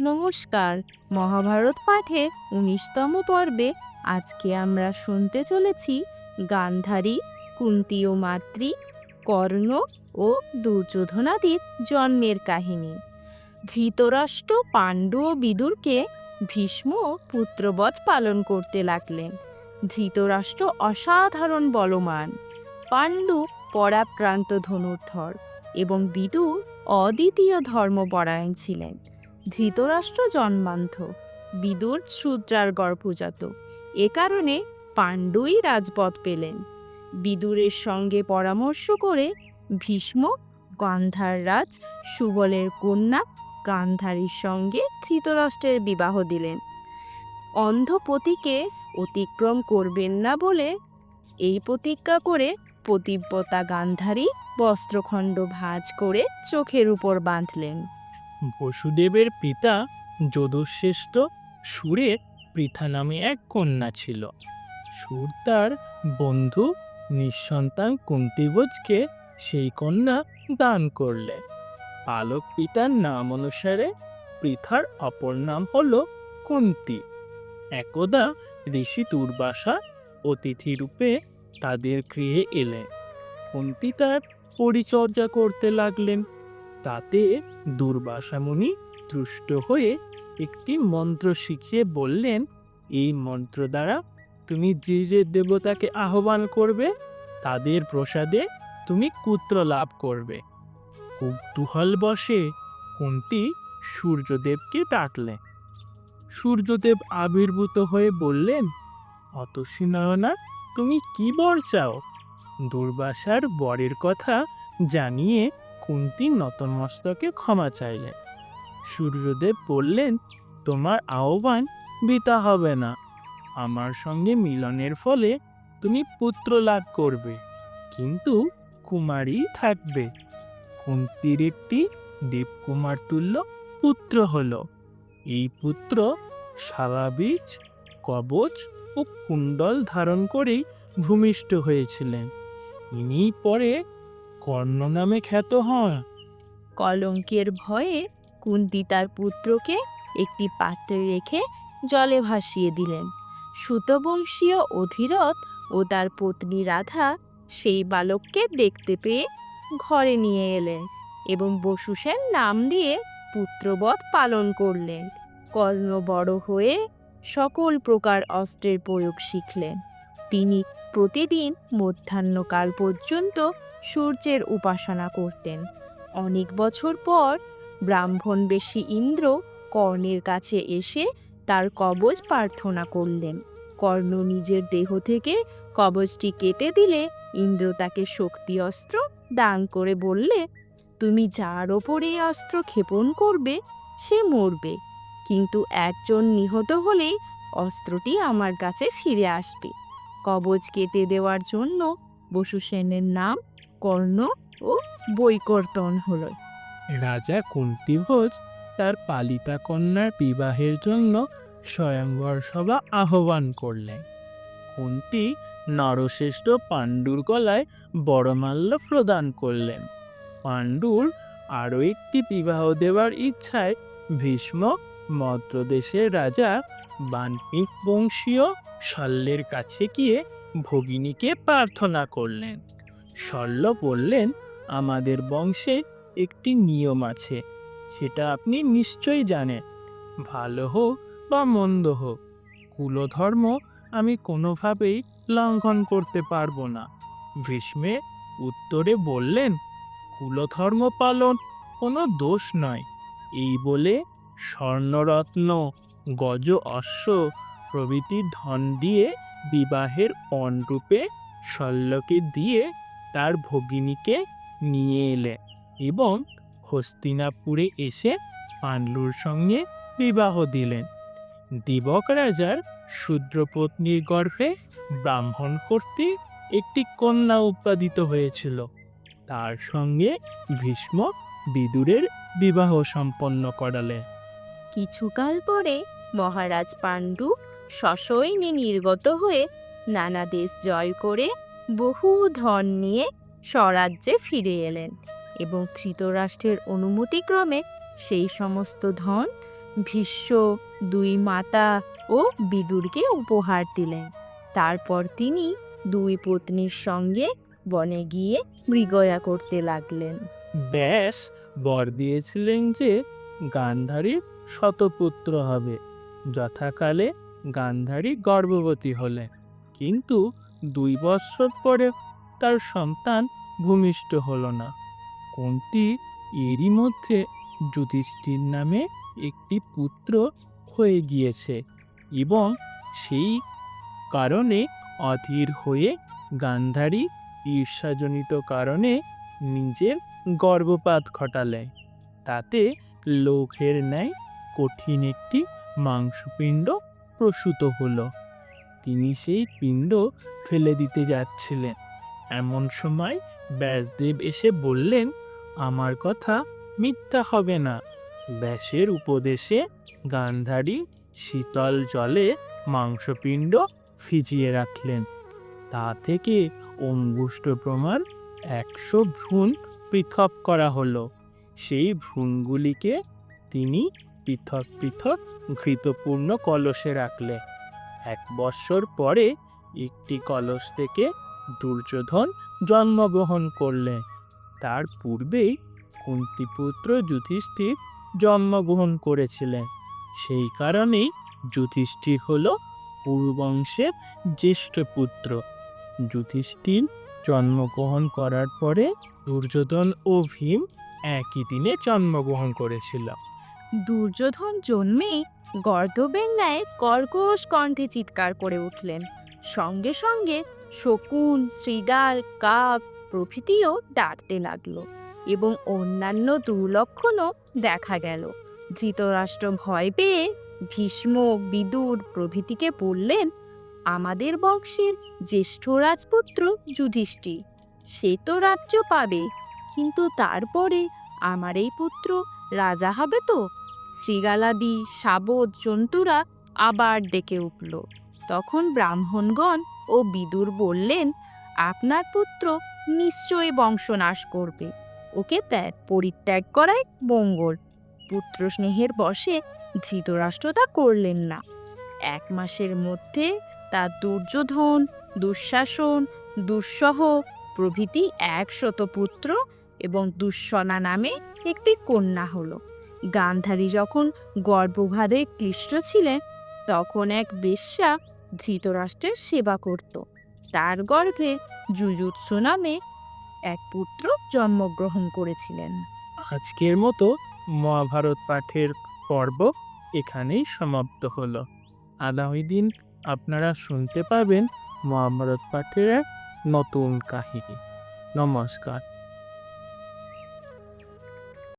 নমস্কার। মহাভারত পাঠে উনিশতম পর্বে আজকে আমরা শুনতে চলেছি গান্ধারী, কুন্তী ও মাতৃ, কর্ণ ও দুর্যোধনাদির জন্মের কাহিনী। ধৃতরাষ্ট্র, পাণ্ডু ও বিদুরকে ভীষ্ম পুত্রবধ পালন করতে লাগলেন। ধৃতরাষ্ট্র অসাধারণ বলমান পাণ্ডু পরাক্রান্ত ধনুর্ধর এবং বিদুর অদ্বিতীয় ধর্মপরায়ণ ছিলেন। ধৃতরাষ্ট্র জন্মান্ধ। বিদুর শূদ্রার গর্ভজাত। এ কারণে পাণ্ডুই রাজপথ পেলেন। বিদুরের সঙ্গে পরামর্শ করে ভীষ্ম, গান্ধার রাজ, সুবলের কন্যা, গান্ধারীর সঙ্গে ধৃতরাষ্ট্রের বিবাহ দিলেন। অন্ধপতিকে অতিক্রম করবেন না বলে এই প্রতিজ্ঞা করে পতিব্যতা গান্ধারী বস্ত্রখণ্ড ভাঁজ করে চোখের উপর বাঁধলেন। বসুদেবের পিতা যদুশ্রেষ্ঠ সুরের পৃথা নামে এক কন্যা ছিল। সুর তার বন্ধু নিঃসন্তান কুন্তিভোজকে সেই কন্যা দান করলেন পালক পিতার নাম অনুসারে পৃথার অপর নাম হল কুন্তি। একদা ঋষি দুর্বাসা অতিথি রূপে তাদের গৃহে এলেন। কুন্তি তার পরিচর্যা করতে লাগলেন। তাতে দুর্বাসা মুনি তুষ্ট হয়ে একটি মন্ত্র শিখিয়ে বললেন, এই মন্ত্র দ্বারা তুমি যে যে দেবতাকে আহ্বান করবে, তাদের প্রসাদে তুমি পুত্র লাভ করবে। কৌতূহল বসে কুন্তি সূর্যদেবকে ডাকলেন সূর্যদেব আবির্ভূত হয়ে বললেন, অতসী তুমি কি বর চাও? দুর্বাসার বরের কথা জানিয়ে কুন্তি নতমস্তকে ক্ষমা চাইলেন। সূর্যদেব বললেন, তোমার আহ্বান বিতা হবে না। আমার সঙ্গে মিলনের ফলে তুমি পুত্র লাভ করবে, কিন্তু কুমারী থাকবে। কুন্তির একটি দেবকুমার তুল্য পুত্র হল। এই পুত্র সারাবীজ কবচ ও কুণ্ডল ধারণ করেই ভূমিষ্ঠ হয়েছিলেন। ইনি পরে কর্ণ নামে খ্যাত হন কলঙ্কের ভয়ে কুন্তি তার পুত্রকে একটি পাত্রে রেখে জলে ভাসিয়ে দিলেন। সুতবংশীয় অধিরথ ও তার পত্নী রাধা সেই বালককে দেখতে পেয়ে ঘরে নিয়ে এলেন এবং বসুসেন নাম দিয়ে পুত্রবধ পালন করলেন। কর্ণ বড় হয়ে সকল প্রকার অস্ত্রের প্রয়োগ শিখলেন। তিনি প্রতিদিন মধ্যাহ্নকাল পর্যন্ত সূর্যের উপাসনা করতেন। অনেক বছর পর ব্রাহ্মণবেশী ইন্দ্র কর্ণের কাছে এসে তার কবচ প্রার্থনা করলেন। কর্ণ নিজের দেহ থেকে কবচটি কেটে দিলে ইন্দ্র তাকে শক্তি অস্ত্র দান করে বললে, তুমি যার ওপর এই অস্ত্র ক্ষেপণ করবে, সে মরবে। কিন্তু একজন নিহত হলেই অস্ত্রটি আমার কাছে ফিরে আসবে। কবচ কেটে দেওয়ার জন্য বসু সেনের নাম কর্ণ ও বৈকর্তন হলো। রাজা কুন্তিভোজ তার পালিতা কন্যার বিবাহের জন্য স্বয়ংবর সভা আহ্বান করলেন। কুন্তি নরশ্রেষ্ঠ পাণ্ডুর গলায় বড়মাল্য প্রদান করলেন। পাণ্ডুর আরও একটি বিবাহ দেওয়ার ইচ্ছায় ভীষ্ম মদ্রদেশের রাজা বান্মিক বংশীয় শল্যের কাছে গিয়ে ভগিনীকে প্রার্থনা করলেন। শল্য বললেন, আমাদের বংশে একটি নিয়ম আছে, সেটা আপনি নিশ্চয়ই জানেন। ভালো হোক বা মন্দ হোক, কুলধর্ম আমি কোনোভাবেই লঙ্ঘন করতে পারব না। ভীষ্মে উত্তরে বললেন, কুলধর্ম পালন কোনো দোষ নয়, এই বলে স্বর্ণরত্ন গজ অশ্ব প্রভৃতি ধন দিয়ে বিবাহের পণরূপে শল্যকে দিয়ে তার ভগিনীকে নিয়ে এলেন এবং হস্তিনাপুরে এসে পাণ্ডুর সঙ্গে বিবাহ দিলেন। দিবক রাজার শূদ্রপত্নীর গর্ভে ব্রাহ্মণ কর্তৃক একটি কন্যা উৎপাদিত হয়েছিল। তার সঙ্গে ভীষ্ম বিদুরের বিবাহ সম্পন্ন করালেন কিছুকাল পরে মহারাজ পাণ্ডু সসৈন্যে নির্গত হয়ে নানা দেশ জয় করে বহু ধন নিয়ে স্বরাজ্যে ফিরে এলেন এবং ধৃতরাষ্ট্রের অনুমতিক্রমে সেই সমস্ত ধন ভীষ্ম, দুই মাতা ও বিদুরকে উপহার দিলেন। তারপর তিনি দুই পত্নীর সঙ্গে বনে গিয়ে মৃগয়া করতে লাগলেন। ব্যাস, বর দিয়েছিলেন যে গান্ধারীর শতপুত্র হবে। যথাকালে গান্ধারী গর্ভবতী হলেন। কিন্তু দুই বৎসর পরে তার সন্তান ভূমিষ্ঠ হল না। কুন্তি এরই মধ্যে যুধিষ্ঠির নামে একটি পুত্র হয়ে গিয়েছে এবং সেই কারণে অধীর হয়ে গান্ধারী ঈর্ষাজনিত কারণে নিজের গর্ভপাত ঘটালে তাতে লোকের ন্যায় কঠিন একটি মাংসপিণ্ড প্রসূত হলো। তিনি সেই পিণ্ড ফেলে দিতে যাচ্ছিলেন। এমন সময় ব্যাসদেব এসে বললেন, আমার কথা মিথ্যা হবে না। ব্যাসের উপদেশে গান্ধারী শীতল জলে মাংসপিণ্ড ভিজিয়ে রাখলেন। তা থেকে অঙ্গুষ্ট প্রমাণ একশো ভ্রূণ পৃথক করা হলো। সেই ভ্রূণগুলিকে তিনি পৃথক পৃথক ঘৃতপূর্ণ কলসে রাখলে। এক বৎসর পরে একটি কলস থেকে দুর্যোধন জন্মগ্রহণ করলে। তার পূর্বেই কুন্তিপুত্র যুধিষ্ঠির জন্মগ্রহণ করেছিলেন। সেই কারণেই যুধিষ্ঠির হল পুরুবংশের জ্যেষ্ঠ পুত্র। যুধিষ্ঠির জন্মগ্রহণ করার পরে দুর্যোধন ও ভীম একই দিনে জন্মগ্রহণ করেছিল। দুর্যোধন জন্মে গর্দবের ন্যায় কর্কশ কণ্ঠে চিৎকার করে উঠলেন। সঙ্গে সঙ্গে শকুন শৃগাল কাপ প্রভৃতিও ডাকতে লাগল এবং অন্যান্য দুর্লক্ষণও দেখা গেল। ধৃতরাষ্ট্র ভয় পেয়ে ভীষ্ম, বিদুর প্রভৃতিকে বললেন, আমাদের বংশের জ্যেষ্ঠ রাজপুত্র যুধিষ্ঠি সে তো রাজ্য পাবে, কিন্তু তারপরে আমার এই পুত্র রাজা হবে তো? শৃগালাদি শাবদ জন্তুরা আবার ডেকে উঠল। তখন ব্রাহ্মণগণ ও বিদুর বললেন, আপনার পুত্র নিশ্চয়ই বংশনাশ করবে। ওকে প্যা- পরিত্যাগ করাই মঙ্গল। পুত্র স্নেহের বশে ধৃতরাষ্ট্র তা করলেন না। এক মাসের মধ্যে তার দুর্যোধন, দুঃশাসন, দুঃসহ প্রভৃতি একশত পুত্র এবং দুঃসনা নামে একটি কন্যা হলো। গান্ধারী যখন গর্ভভারে ক্লিষ্ট ছিলেন, তখন এক বেশ্যা ধৃতরাষ্ট্রের সেবা করত। তার গর্ভে যুযুৎসু নামে এক পুত্র জন্মগ্রহণ করেছিলেন। আজকের মতো মহাভারত পাঠের পর্ব এখানেই সমাপ্ত হলো। আগামী দিন আপনারা শুনতে পাবেন মহাভারত পাঠের এক নতুন কাহিনী। নমস্কার।